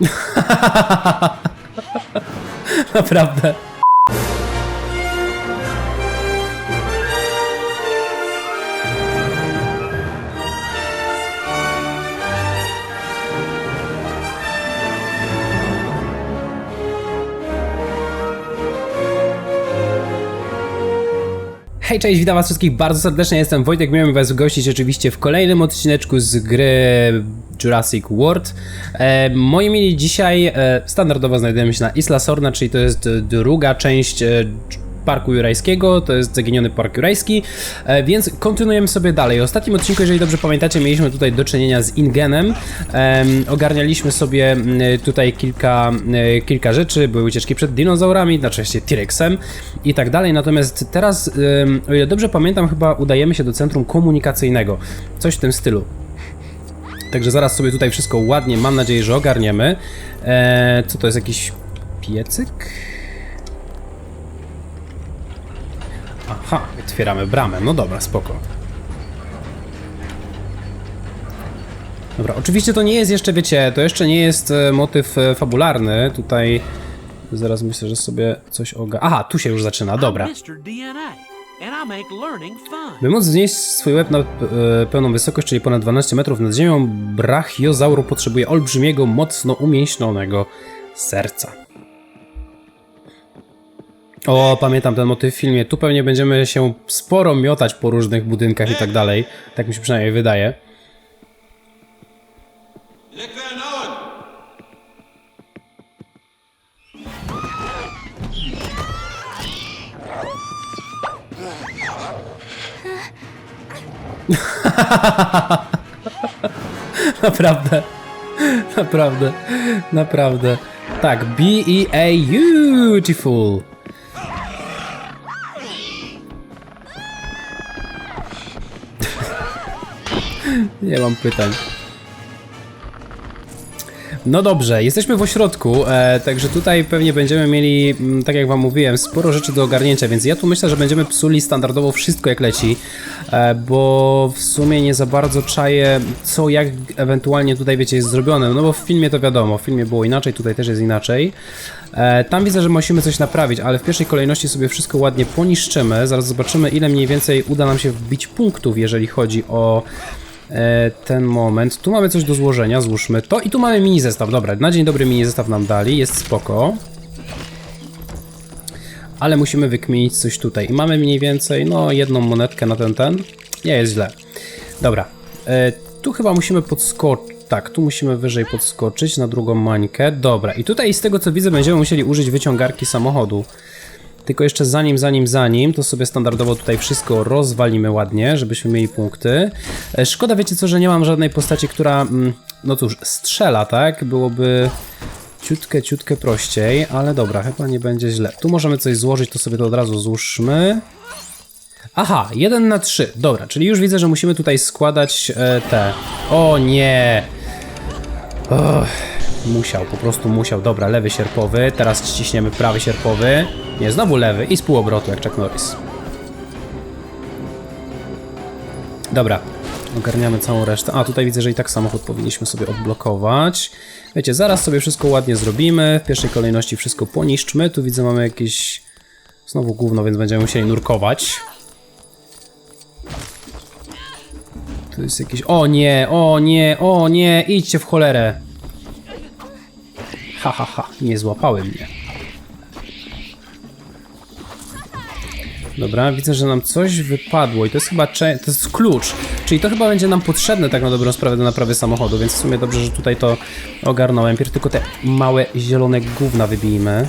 Naprawdę. Hej, cześć, witam was wszystkich bardzo serdecznie, jestem Wojtek, miałem was gościć oczywiście w kolejnym odcineczku z gry Jurassic World. E, moi mili, dzisiaj e, standardowo znajdujemy się na Isla Sorna, czyli to jest e, druga część e, Parku Jurajskiego, to jest Zaginiony Park Jurajski, e, więc kontynuujemy sobie dalej. W ostatnim odcinku, jeżeli dobrze pamiętacie, mieliśmy tutaj do czynienia z Ingenem, Em, ogarnialiśmy sobie m, tutaj kilka, e, kilka rzeczy, były ucieczki przed dinozaurami, znaczy właściwie T-Rexem i tak dalej, natomiast teraz, em, o ile dobrze pamiętam, chyba udajemy się do centrum komunikacyjnego, coś w tym stylu. Także zaraz sobie tutaj wszystko ładnie, mam nadzieję, że ogarniemy. E, co to jest, jakiś piecyk? Aha, otwieramy bramę. No dobra, spoko. Dobra, oczywiście to nie jest jeszcze, wiecie, to jeszcze nie jest e, motyw e, fabularny. Tutaj zaraz myślę, że sobie coś oga... Aha, tu się już zaczyna, dobra. Mr. DNA, and I make learning fun. By móc znieść swój łeb na e, pełną wysokość, czyli ponad 12 metrów nad ziemią, brachiozaur potrzebuje olbrzymiego, mocno umięśnionego serca. O, pamiętam ten motyw w filmie. Tu pewnie będziemy się sporo miotać po różnych budynkach i tak dalej. Tak mi się przynajmniej wydaje. Naprawdę. Naprawdę. Naprawdę. Tak, B-E-A Beautiful. Nie mam pytań. No dobrze, jesteśmy w ośrodku, e, także tutaj pewnie będziemy mieli, mm, tak jak wam mówiłem, sporo rzeczy do ogarnięcia, więc ja tu myślę, że będziemy psuli standardowo wszystko jak leci, e, bo w sumie nie za bardzo czaję, co jak ewentualnie tutaj, wiecie, jest zrobione, no bo w filmie to wiadomo, w filmie było inaczej, tutaj też jest inaczej. E, tam widzę, że musimy coś naprawić, ale w pierwszej kolejności sobie wszystko ładnie poniszczymy, zaraz zobaczymy, ile mniej więcej uda nam się wbić punktów, jeżeli chodzi o e, ten moment. Tu mamy coś do złożenia, złóżmy to. I tu mamy mini zestaw. Dobra, na dzień dobry mini zestaw nam dali, jest spoko. Ale musimy wykminić coś tutaj. I mamy mniej więcej, no, jedną monetkę na ten, ten. Nie jest źle. Dobra, e, tu chyba musimy podskoczyć. Tak, tu musimy wyżej podskoczyć na drugą mańkę. Dobra, i tutaj z tego co widzę będziemy musieli użyć wyciągarki samochodu. Tylko jeszcze zanim, zanim, zanim, to sobie standardowo tutaj wszystko rozwalimy ładnie, żebyśmy mieli punkty. E, Szkoda, wiecie co, że nie mam żadnej postaci, która, mm, no cóż, strzela, tak? Byłoby ciutkę, ciutkę prościej, ale dobra, chyba nie będzie źle. Tu możemy coś złożyć, to sobie to od razu złóżmy. Aha, 1 na 3, dobra, czyli już widzę, że musimy tutaj składać e, te. O nie! Och, musiał, po prostu musiał. Dobra, lewy sierpowy, teraz ściśniemy prawy sierpowy. Nie, znowu lewy i z półobrotu, jak Chuck Norris. Dobra, ogarniamy całą resztę. A, tutaj widzę, że i tak samochód powinniśmy sobie odblokować. Wiecie, zaraz sobie wszystko ładnie zrobimy. W pierwszej kolejności wszystko poniszczmy. Tu widzę, mamy jakieś... Znowu gówno, więc będziemy musieli nurkować. Tu jest jakieś... O nie, o nie, o nie, idźcie w cholerę. Ha, ha, ha, nie złapały mnie. Dobra, widzę, że nam coś wypadło i to jest chyba to jest klucz, czyli to chyba będzie nam potrzebne tak na dobrą sprawę do naprawy samochodu, więc w sumie dobrze, że tutaj to ogarnąłem. Pierw tylko te małe zielone gówna wybijmy.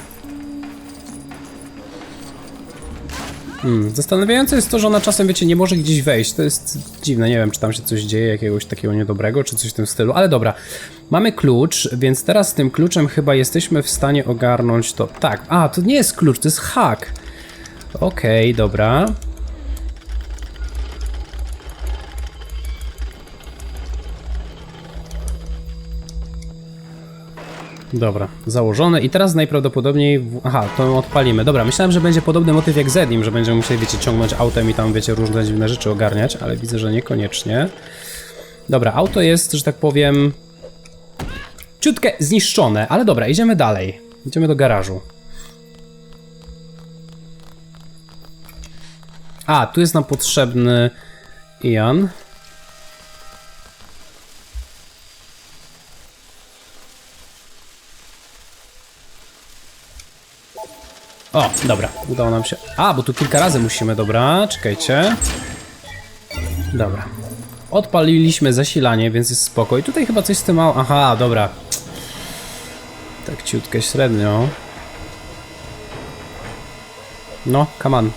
Hmm, zastanawiające jest to, że ona czasem, wiecie, nie może gdzieś wejść. To jest dziwne, nie wiem, czy tam się coś dzieje, jakiegoś takiego niedobrego, czy coś w tym stylu, ale dobra. Mamy klucz, więc teraz tym kluczem chyba jesteśmy w stanie ogarnąć to. Tak, a, to nie jest klucz, to jest hack. Okej, dobra. Dobra, założone i teraz najprawdopodobniej... W... Aha, to odpalimy. Dobra, myślałem, że będzie podobny motyw jak Zedim, że będziemy musieli, wiecie, ciągnąć autem i tam, wiecie, różne dziwne rzeczy ogarniać, ale widzę, że niekoniecznie. Dobra, auto jest, że tak powiem... ciutkę zniszczone, ale dobra, idziemy dalej. Idziemy do garażu. A, tu jest nam potrzebny Ian. O, dobra, udało nam się. A, bo tu kilka razy musimy, dobra, czekajcie. Dobra. Odpaliliśmy zasilanie, więc jest spoko. I tutaj chyba coś z tym mało. Aha, dobra. Tak ciutkę średnio. No, come on.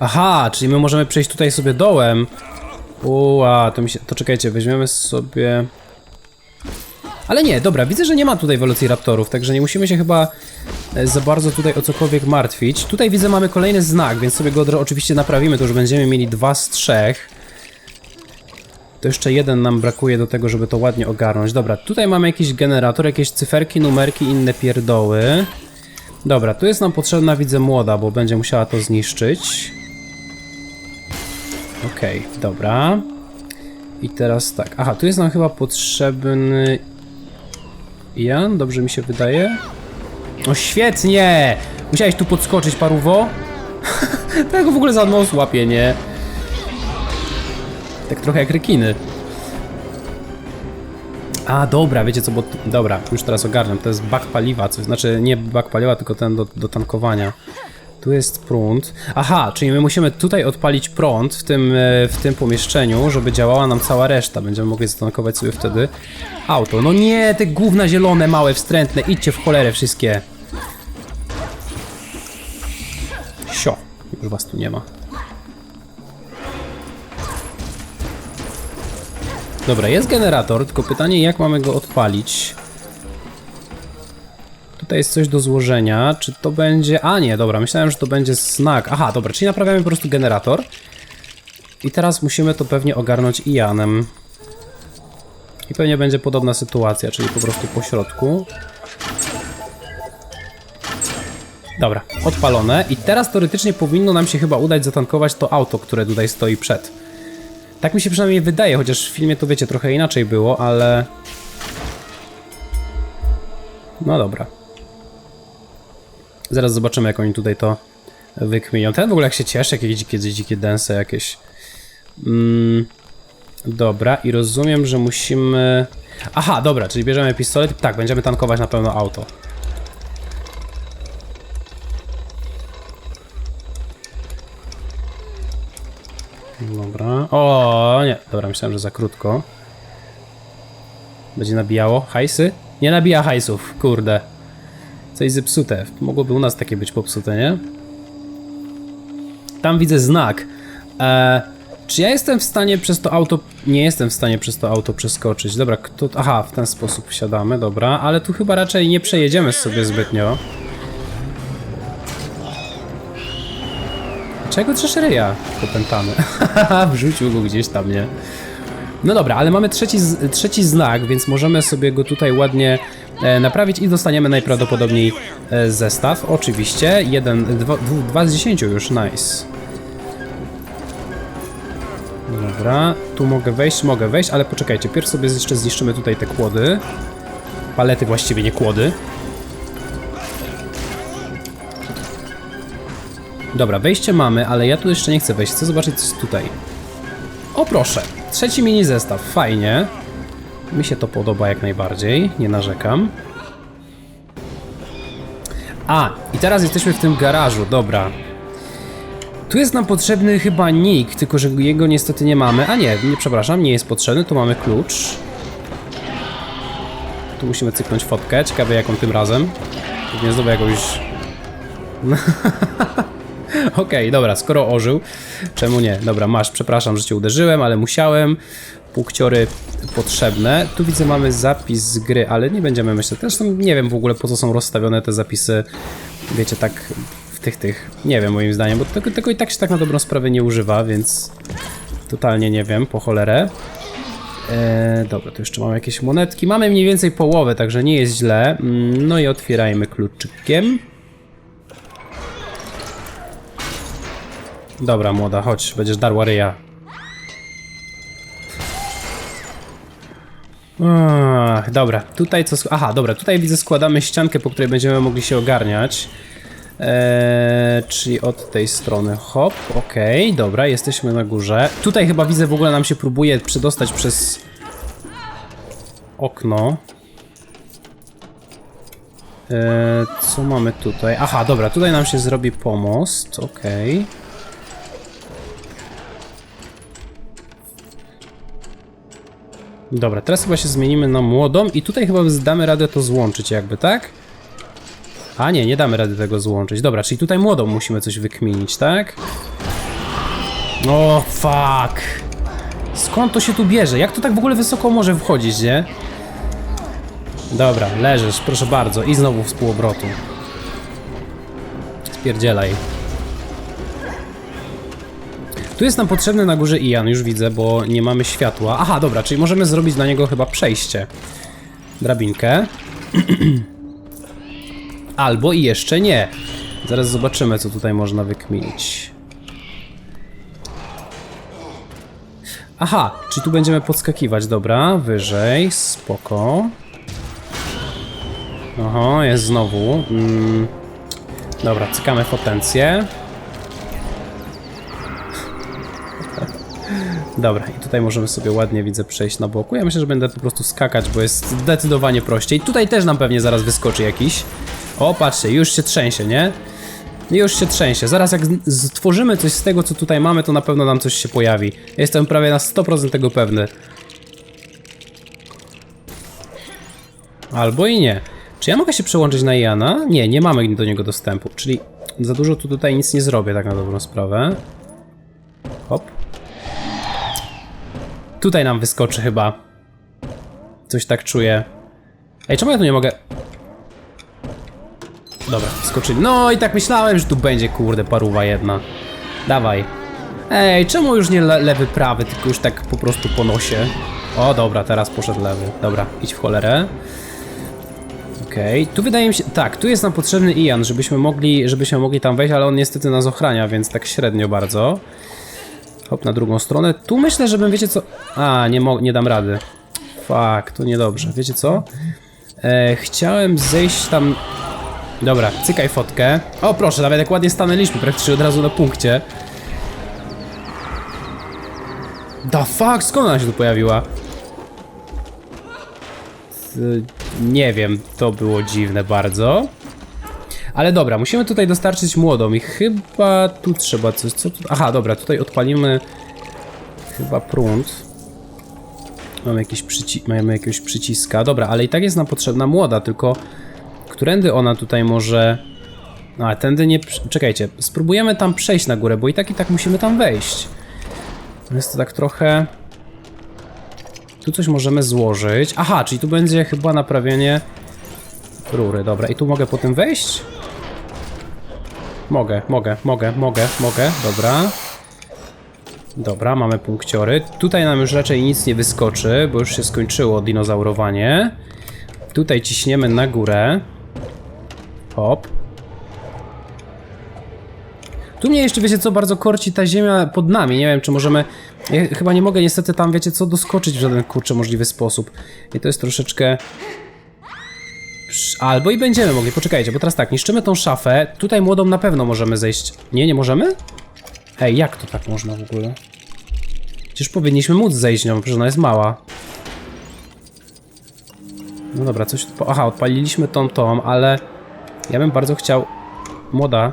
Aha, czyli my możemy przejść tutaj sobie dołem. Uła, to mi się... To czekajcie, weźmiemy sobie... Ale nie, dobra, widzę, że nie ma tutaj Velociraptorów, także nie musimy się chyba e, za bardzo tutaj o cokolwiek martwić. Tutaj widzę, mamy kolejny znak, więc sobie go oczywiście naprawimy, to już będziemy mieli dwa z trzech. To jeszcze jeden nam brakuje do tego, żeby to ładnie ogarnąć. Dobra, tutaj mamy jakiś generator, jakieś cyferki, numerki, inne pierdoły. Dobra, tu jest nam potrzebna, widzę, młoda, bo będzie musiała to zniszczyć. Okej, dobra. I teraz tak. Aha, tu jest nam chyba potrzebny. Jan, dobrze mi się wydaje. O, świetnie! Musiałeś tu podskoczyć, paruwo? Tego w ogóle za nos łapie, nie? Tak trochę jak rekiny. A, dobra, wiecie co, bo... Dobra, już teraz ogarniam. To jest bak paliwa, co znaczy nie bak paliwa, tylko ten do, do tankowania. Tu jest prąd. Aha, czyli my musimy tutaj odpalić prąd w tym, e, w tym pomieszczeniu, żeby działała nam cała reszta. Będziemy mogli zatankować sobie wtedy auto. No nie, te gówna zielone, małe, wstrętne. Idźcie w cholerę wszystkie. Sio, już was tu nie ma. Dobra, jest generator, tylko pytanie jak mamy go odpalić. Tutaj jest coś do złożenia. Czy to będzie. A nie, dobra, myślałem, że to będzie znak. Aha, dobra, czyli naprawiamy po prostu generator. I teraz musimy to pewnie ogarnąć Ianem. I pewnie będzie podobna sytuacja, czyli po prostu po środku. Dobra, odpalone. I teraz teoretycznie powinno nam się chyba udać zatankować to auto, które tutaj stoi przed. Tak mi się przynajmniej wydaje, chociaż w filmie to wiecie, trochę inaczej było, ale... No dobra. Zaraz zobaczymy, jak oni tutaj to wykminią. Ten w ogóle jak się cieszy, jakieś dzikie, dzikie dense jakieś. Mm, dobra, i rozumiem, że musimy... Aha, dobra, czyli bierzemy pistolet. Tak, będziemy tankować na pewno auto. Dobra. O nie, dobra, myślałem, że za krótko. Będzie nabijało hajsy? Nie nabija hajsów, kurde. Coś zepsute. Mogłoby u nas takie być popsute, nie? Tam widzę znak. E, czy ja jestem w stanie przez to auto... Nie jestem w stanie przez to auto przeskoczyć. Dobra, kto... Aha, w ten sposób wsiadamy, dobra. Ale tu chyba raczej nie przejedziemy sobie zbytnio. Czego trzesz ryja popętany? Wrzucił go gdzieś tam, nie? No dobra, ale mamy trzeci, trzeci znak, więc możemy sobie go tutaj ładnie naprawić i dostaniemy najprawdopodobniej e, zestaw. Oczywiście, jeden, dwa, dwa z dziesięciu już, nice. Dobra, tu mogę wejść, mogę wejść, ale poczekajcie, pierw sobie jeszcze zniszczymy tutaj te kłody. Palety właściwie, nie kłody. Dobra, wejście mamy, ale ja tu jeszcze nie chcę wejść, chcę zobaczyć co jest tutaj. O proszę, trzeci mini zestaw, fajnie. Mi się to podoba jak najbardziej, nie narzekam. A, i teraz jesteśmy w tym garażu, dobra. Tu jest nam potrzebny chyba nick, tylko że jego niestety nie mamy. A nie, nie, przepraszam, nie jest potrzebny, tu mamy klucz. Tu musimy cyknąć fotkę, ciekawe jaką tym razem. Pewnie znowu jakąś... Okej, dobra, skoro ożył, czemu nie? Dobra, masz, przepraszam, że cię uderzyłem, ale musiałem. Pukciory potrzebne. Tu widzę, mamy zapis z gry, ale nie będziemy myśleć. Zresztą nie wiem w ogóle po co są rozstawione te zapisy. Wiecie, tak w tych, tych. Nie wiem, moim zdaniem, bo tego, tego i tak się tak na dobrą sprawę nie używa, więc totalnie nie wiem, po cholerę. Eee, dobra, tu jeszcze mamy jakieś monetki. Mamy mniej więcej połowę, także nie jest źle. Mm, No i otwierajmy kluczykiem. Dobra, młoda, chodź, będziesz darła ryja. Ach, dobra, tutaj co... Aha, dobra, tutaj widzę składamy ściankę, po której będziemy mogli się ogarniać. Eee, czyli od tej strony. Hop, okej, dobra, jesteśmy na górze. Tutaj chyba widzę w ogóle nam się próbuje przedostać przez okno. Eee, co mamy tutaj? Aha, dobra, tutaj nam się zrobi pomost, okej. Dobra, teraz chyba się zmienimy na młodą i tutaj chyba damy radę to złączyć jakby, tak? A nie, nie damy rady tego złączyć. Dobra, czyli tutaj młodą musimy coś wykminić, tak? O, fuck. Skąd to się tu bierze? Jak to tak w ogóle wysoko może wchodzić, nie? Dobra, leżysz, proszę bardzo. I znowu z półobrotu. Spierdzielaj. Tu jest nam potrzebny na górze Ian, już widzę, bo nie mamy światła. Aha, dobra, czyli możemy zrobić na niego chyba przejście. Drabinkę. Albo i jeszcze nie. Zaraz zobaczymy, co tutaj można wykminić. Aha, czyli tu będziemy podskakiwać, dobra, wyżej, spoko. Oho, jest znowu. Mm. Dobra, cykamy potencję. Dobra, i tutaj możemy sobie ładnie, widzę, przejść na boku. Ja myślę, że będę po prostu skakać, bo jest zdecydowanie prościej. Tutaj też nam pewnie zaraz wyskoczy jakiś. O, patrzcie, już się trzęsie, nie? Już się trzęsie. Zaraz jak stworzymy coś z tego, co tutaj mamy, to na pewno nam coś się pojawi. Jestem prawie na 100% tego pewny. Albo i nie. Czy ja mogę się przełączyć na Jana? Nie, nie mamy do niego dostępu. Czyli za dużo tu tutaj nic nie zrobię, tak na dobrą sprawę. Hop. Tutaj nam wyskoczy chyba. Coś tak czuję. Ej, czemu ja tu nie mogę? Dobra, skoczyli. No i tak myślałem, że tu będzie, kurde, paruwa jedna. Dawaj. Ej, czemu już nie le lewy, prawy, tylko już tak po prostu po nosie? O, dobra, teraz poszedł lewy. Dobra, idź w cholerę. Okej, tu wydaje mi się... Tak, tu jest nam potrzebny Ian, żebyśmy mogli, żebyśmy mogli tam wejść, ale on niestety nas ochrania, więc tak średnio bardzo. Hop, na drugą stronę. Tu myślę, żebym, wiecie co... A, nie, nie dam rady. Fuck, to niedobrze. Wiecie co? E, chciałem zejść tam... Dobra, cykaj fotkę. O, proszę, nawet jak ładnie stanęliśmy, praktycznie od razu na punkcie. Da fuck, skąd ona się tu pojawiła? Nie wiem, to było dziwne bardzo. Ale dobra, musimy tutaj dostarczyć młodą i chyba tu trzeba coś, co tu... Aha, dobra, tutaj odpalimy chyba prąd. Mamy jakiś przyci... mamy jakiegoś przyciska. Dobra, ale i tak jest nam potrzebna młoda, tylko którędy ona tutaj może... A, tędy nie... Czekajcie, spróbujemy tam przejść na górę, bo i tak i tak musimy tam wejść. Jest to tak trochę... Tu coś możemy złożyć. Aha, czyli tu będzie chyba naprawienie rury. Dobra, i tu mogę potem wejść? Mogę, mogę, mogę, mogę, mogę. Dobra. Dobra, mamy punkciory. Tutaj nam już raczej nic nie wyskoczy, bo już się skończyło dinozaurowanie. Tutaj ciśniemy na górę. Hop. Tu mnie jeszcze, wiecie co, bardzo korci ta ziemia pod nami. Nie wiem, czy możemy... Ja chyba nie mogę niestety tam, wiecie co, doskoczyć w żaden, kurczę, możliwy sposób. I to jest troszeczkę... Albo i będziemy mogli, poczekajcie, bo teraz tak, niszczymy tą szafę. Tutaj młodą na pewno możemy zejść. Nie, nie możemy? Ej, jak to tak można w ogóle? Przecież powinniśmy móc zejść nią, przecież ona jest mała. No dobra, coś... odpa- Aha, odpaliliśmy tą, tą, ale... Ja bym bardzo chciał... Młoda.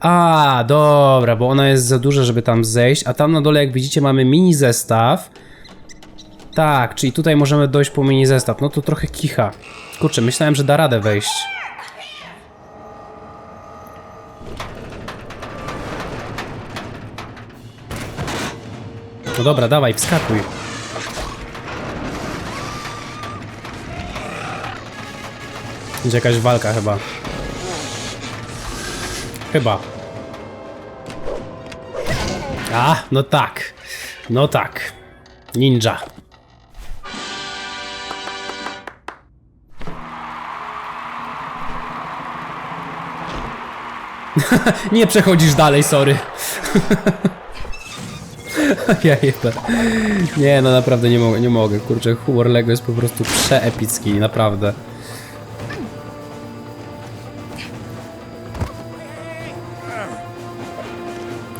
A, dobra, bo ona jest za duża, żeby tam zejść, a tam na dole, jak widzicie, mamy mini zestaw. Tak, czyli tutaj możemy dojść po mini zestaw. No to trochę kicha. Kurczę, myślałem, że da radę wejść. No dobra, dawaj, wskakuj. Będzie jakaś walka chyba. Chyba. A, no tak. No tak. Ninja. Nie przechodzisz dalej, sorry. ja jebę. Nie, no naprawdę nie mogę, nie mogę. Kurczę, humor Lego jest po prostu przeepicki, naprawdę.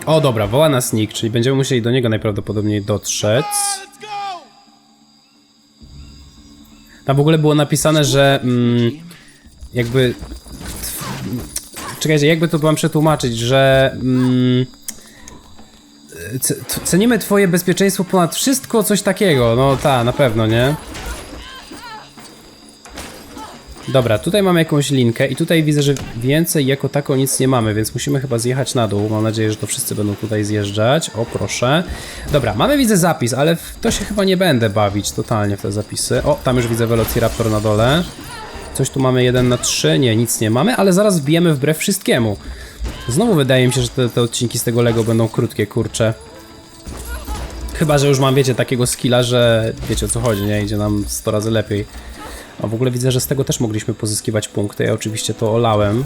O, dobra, woła nas Nick, czyli będziemy musieli do niego najprawdopodobniej dotrzeć. Tam w ogóle było napisane, że mm, jakby... Czekajcie, jakby to wam przetłumaczyć, że... Mm, cenimy twoje bezpieczeństwo ponad wszystko, coś takiego. No ta, na pewno, nie? Dobra, tutaj mamy jakąś linkę i tutaj widzę, że więcej jako tako nic nie mamy, więc musimy chyba zjechać na dół. Mam nadzieję, że to wszyscy będą tutaj zjeżdżać. O, proszę. Dobra, mamy widzę zapis, ale w to się chyba nie będę bawić totalnie w te zapisy. O, tam już widzę Velociraptor na dole. Coś tu mamy 1 na 3, nie, nic nie mamy, ale zaraz wbijemy wbrew wszystkiemu. Znowu wydaje mi się, że te, te odcinki z tego Lego będą krótkie, kurcze. Chyba, że już mam, wiecie, takiego skilla, że wiecie o co chodzi, nie? Idzie nam 100 razy lepiej. A w ogóle widzę, że z tego też mogliśmy pozyskiwać punkty. Ja oczywiście to olałem.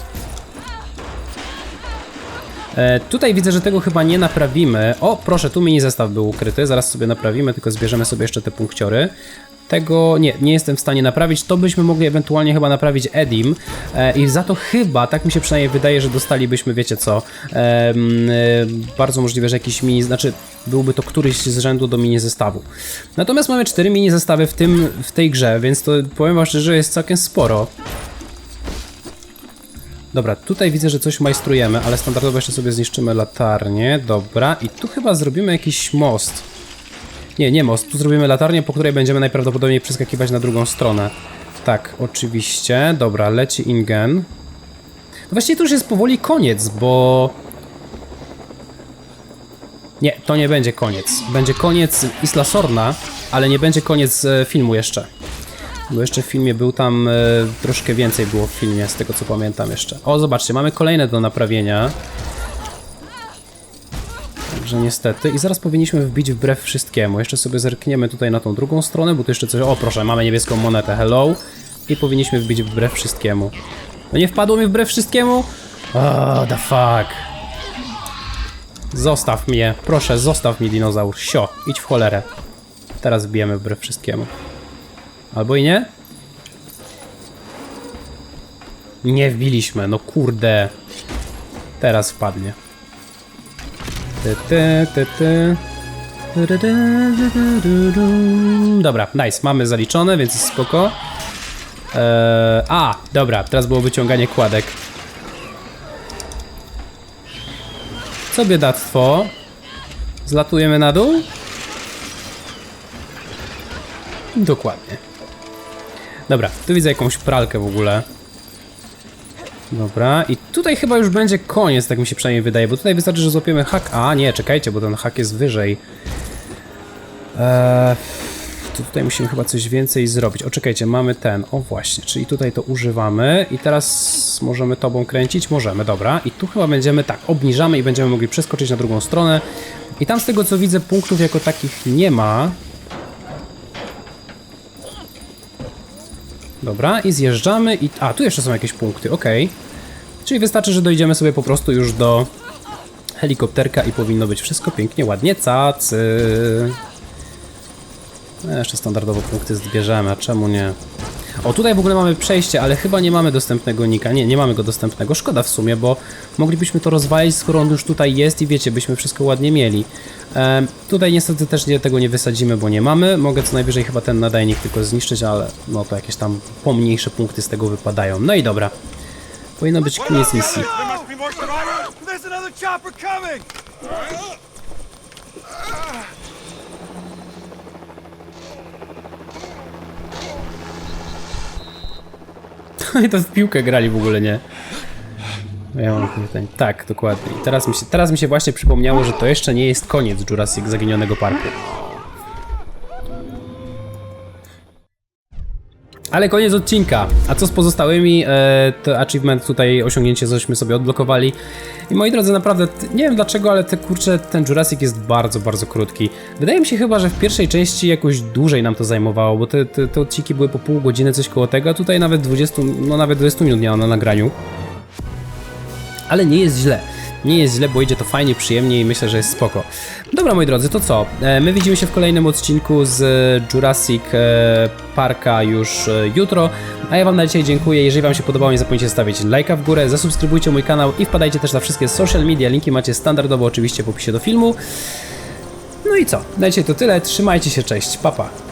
E, tutaj widzę, że tego chyba nie naprawimy. O, proszę, tu mini zestaw był ukryty. Zaraz sobie naprawimy, tylko zbierzemy sobie jeszcze te punkciory. Tego nie, nie jestem w stanie naprawić. To byśmy mogli ewentualnie chyba naprawić Edim. E, I za to chyba, tak mi się przynajmniej wydaje, że dostalibyśmy, wiecie co, e, e, bardzo możliwe, że jakiś mini, znaczy byłby to któryś z rzędu do mini zestawu. Natomiast mamy cztery mini zestawy w, tym, w tej grze, więc to powiem wam szczerze, jest całkiem sporo. Dobra, tutaj widzę, że coś majstrujemy, ale standardowo jeszcze sobie zniszczymy latarnię. Dobra, i tu chyba zrobimy jakiś most. Nie, nie most. Tu zrobimy latarnię, po której będziemy najprawdopodobniej przeskakiwać na drugą stronę. Tak, oczywiście. Dobra, leci Ingen. No właściwie to już jest powoli koniec, bo... Nie, to nie będzie koniec. Będzie koniec Isla Sorna, ale nie będzie koniec e, filmu jeszcze. Bo jeszcze w filmie był tam e, troszkę więcej było w filmie, z tego co pamiętam jeszcze. O, zobaczcie, mamy kolejne do naprawienia. Także niestety. I zaraz powinniśmy wbić wbrew wszystkiemu. Jeszcze sobie zerkniemy tutaj na tą drugą stronę, bo tu jeszcze coś... O, proszę, mamy niebieską monetę, hello. I powinniśmy wbić wbrew wszystkiemu. No nie wpadło mi wbrew wszystkiemu? Oh, the fuck. Zostaw mnie, proszę, zostaw mi dinozaur. Sio, idź w cholerę. Teraz wbijemy wbrew wszystkiemu. Albo i nie? Nie wbiliśmy, no kurde. Teraz wpadnie. Ry, ry, ry. Dobra, nice, mamy zaliczone, więc jest spoko. Eee, a, dobra, teraz było wyciąganie kładek. Co biedactwo? Zlatujemy na dół? Dokładnie. Dobra, tu widzę jakąś pralkę w ogóle. Dobra, i tutaj chyba już będzie koniec, tak mi się przynajmniej wydaje, bo tutaj wystarczy, że złapiemy hak. A, nie, czekajcie, bo ten hak jest wyżej. Eee, tutaj musimy chyba coś więcej zrobić. O, czekajcie, mamy ten. O, właśnie, czyli tutaj to używamy i teraz możemy tobą kręcić? Możemy, dobra. I tu chyba będziemy, tak, obniżamy i będziemy mogli przeskoczyć na drugą stronę. I tam z tego co widzę, punktów jako takich nie ma. Dobra, i zjeżdżamy i... A, tu jeszcze są jakieś punkty, okej. Czyli wystarczy, że dojdziemy sobie po prostu już do helikopterka i powinno być wszystko pięknie, ładnie, cacy. No, jeszcze standardowo punkty zbierzemy, a czemu nie? O, tutaj w ogóle mamy przejście, ale chyba nie mamy dostępnego nika. Nie, nie mamy go dostępnego. Szkoda w sumie, bo moglibyśmy to rozwalić, skoro on już tutaj jest i wiecie, byśmy wszystko ładnie mieli. Em, tutaj niestety też nie, tego nie wysadzimy, bo nie mamy. Mogę co najwyżej chyba ten nadajnik tylko zniszczyć, ale no to jakieś tam pomniejsze punkty z tego wypadają. No i dobra. Powinno być koniec misji. There's! I to w piłkę grali w ogóle, nie? Ja mam pytań. Tak, dokładnie. I teraz mi, się, teraz mi się właśnie przypomniało, że to jeszcze nie jest koniec Jurassic Zaginionego Parku. Ale koniec odcinka. A co z pozostałymi? E, to achievement tutaj, osiągnięcie cośmy sobie odblokowali. I moi drodzy, naprawdę, nie wiem dlaczego, ale te kurcze, ten Jurassic jest bardzo, bardzo krótki. Wydaje mi się chyba, że w pierwszej części jakoś dłużej nam to zajmowało, bo te, te, te odcinki były po pół godziny, coś koło tego, a tutaj nawet 20, no nawet 20 minut miała na nagraniu ale nie jest źle. Nie jest źle, bo idzie to fajnie, przyjemnie i myślę, że jest spoko. Dobra, moi drodzy, to co? E, My widzimy się w kolejnym odcinku z Jurassic e, Parka już e, jutro, a ja wam na dzisiaj dziękuję. Jeżeli wam się podobało, nie zapomnijcie stawić lajka w górę, zasubskrybujcie mój kanał i wpadajcie też na wszystkie social media, linki macie standardowo oczywiście w opisie do filmu. No i co? Dzisiaj to tyle, trzymajcie się, cześć, papa. Pa.